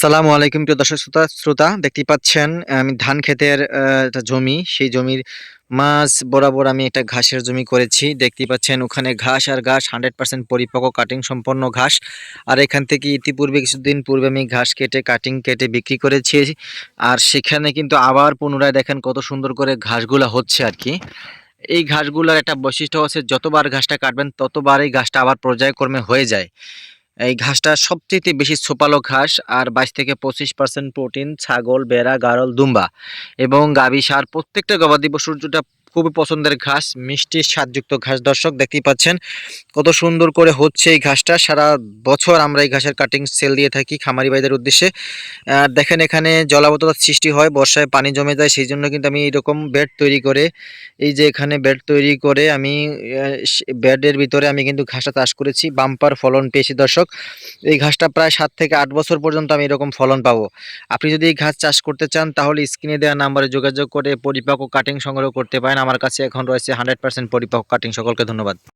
আসসালামু আলাইকুম প্রিয় দর্শক শ্রোতা শ্রোতা, দেখতেই পাচ্ছেন, আমি ধান ক্ষেতের একটা জমি, সেই জমির মাঝ বরাবর আমি একটা ঘাসের জমি করেছি। দেখতেই পাচ্ছেন, ওখানে ঘাস আর ঘাস হান্ড্রেড পার্সেন্ট পরিপক্ক কাটিং সম্পন্ন ঘাস। আর এখান থেকে ইতিপূর্বে কিছুদিন পূর্বে আমি ঘাস কেটে কাটিং কেটে বিক্রি করেছি। আর সেখানে কিন্তু আবার পুনরায় দেখেন কত সুন্দর করে ঘাসগুলা হচ্ছে আর কি। এই ঘাসগুলোর একটা বৈশিষ্ট্য হচ্ছে, যতবার ঘাসটা কাটবেন ততবার এই ঘাসটা আবার পর্যায়ক্রমে হয়ে যায়। এই ঘাসটা সবচেয়ে বেশি ছোপালো ঘাস আর বাইশ থেকে পঁচিশ পার্সেন্ট প্রোটিন, ছাগল বেড়া গারল, দুম্বা এবং গাভী সার প্রত্যেকটা গবাদি পশুর যেটা খুবই পছন্দের ঘাস, মিষ্টি স্বাদযুক্ত ঘাস। দর্শক, দেখতেই পাচ্ছেন কত সুন্দর করে হচ্ছে এই ঘাসটা। সারা বছর আমরা এই ঘাসের কাটিং সেল দিয়ে থাকি খামারি ভাইদের উদ্দেশ্যে। আর দেখেন এখানে জলাবদ্ধতার সৃষ্টি হয়, বর্ষায় পানি জমে যায় সেই জন্য কিন্তু আমি এরকম বেড তৈরি করে, এই যে এখানে বেড তৈরি করে আমি বেডের ভিতরে আমি কিন্তু ঘাসটা চাষ করেছি, বাম্পার ফলন পেয়েছি দর্শক। এই ঘাসটা প্রায় সাত থেকে আট বছর পর্যন্ত আমি এরকম ফলন পাবো। আপনি যদি এই ঘাস চাষ করতে চান তাহলে স্ক্রিনে দেওয়া নাম্বারে যোগাযোগ করে পরিপক্ক কাটিং সংগ্রহ করতে পারেন। আমার কাছে এখন রয়েছে হান্ড্রেড পার্সেন্ট পরিপক্ক কাটিং সকলকে ধন্যবাদ।